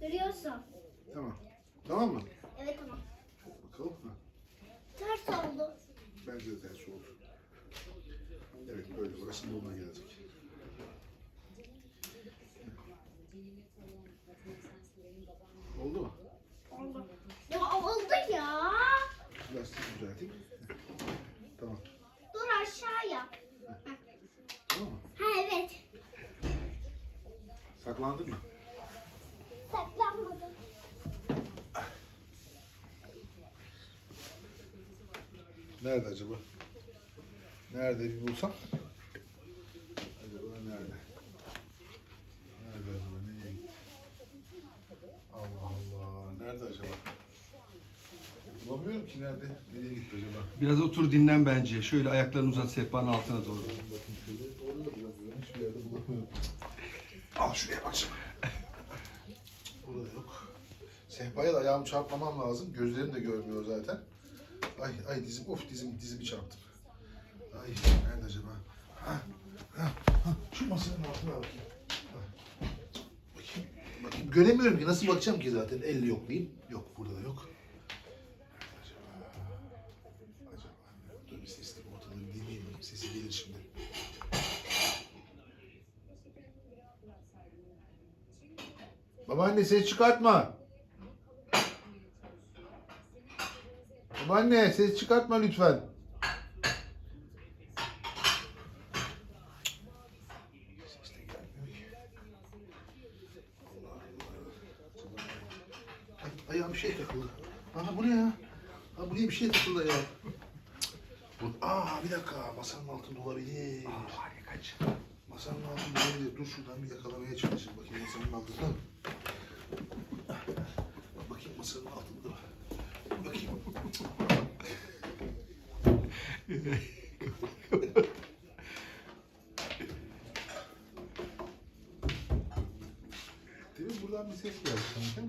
Görüyorsun. Tamam. Tamam mı? Evet tamam. Bakalım. Ha. Ters oldu. Bence de ters oldu. Evet böyle. Burası burnuna gelecek. Oldu mu? Oldu. Ya oldu ya. Lastiği düzelteyim. Tamam. Dur aşağıya. Tamam mı? Ha evet. Saklandın mı? Saklanmadım. Nerede acaba? Nerede bir bulsam? Acaba nerede? Nerede acaba? Nereye gitti? Allah Allah. Nerede acaba? Bulamıyorum ki nerede? Nereye gitti acaba? Biraz otur dinlen bence. Şöyle ayaklarını uzat sehpanın altına doğru. Bakın şöyle. Orada da bulamıyorum. Hiçbir yerde bulamıyorum. Al şuraya bak şimdi. Sehpaya da ayağımı çarpmamam lazım. Gözlerim de görmüyor zaten. Ay ay dizim of dizim dizimi çarptım. Ay nerede acaba? Ha, ha, ha. Şu masanın altına bakayım. Bakayım. Bakayım. Göremiyorum ki nasıl bakacağım ki zaten. Elle yok diyeyim. Yok burada da yok. Acaba? Acaba dur bir sesli ortada bir. Sesi gelir şimdi. Babaanne ses çıkartma. Babaanne ses çıkartma lütfen. Ayağım bir şey takıldı. Aa bu ne ya? Aa buraya bir şey takıldı ya. Bu, aa bir dakika masanın altında olabilir. Harikacı. Masanın altında olabilir. Dur şuradan bir yakalamaya çalışayım. Bakayım masanın altında. Bak bakayım masanın altında. Bakayım. Değil mi? Buradan bir ses geldi sanki.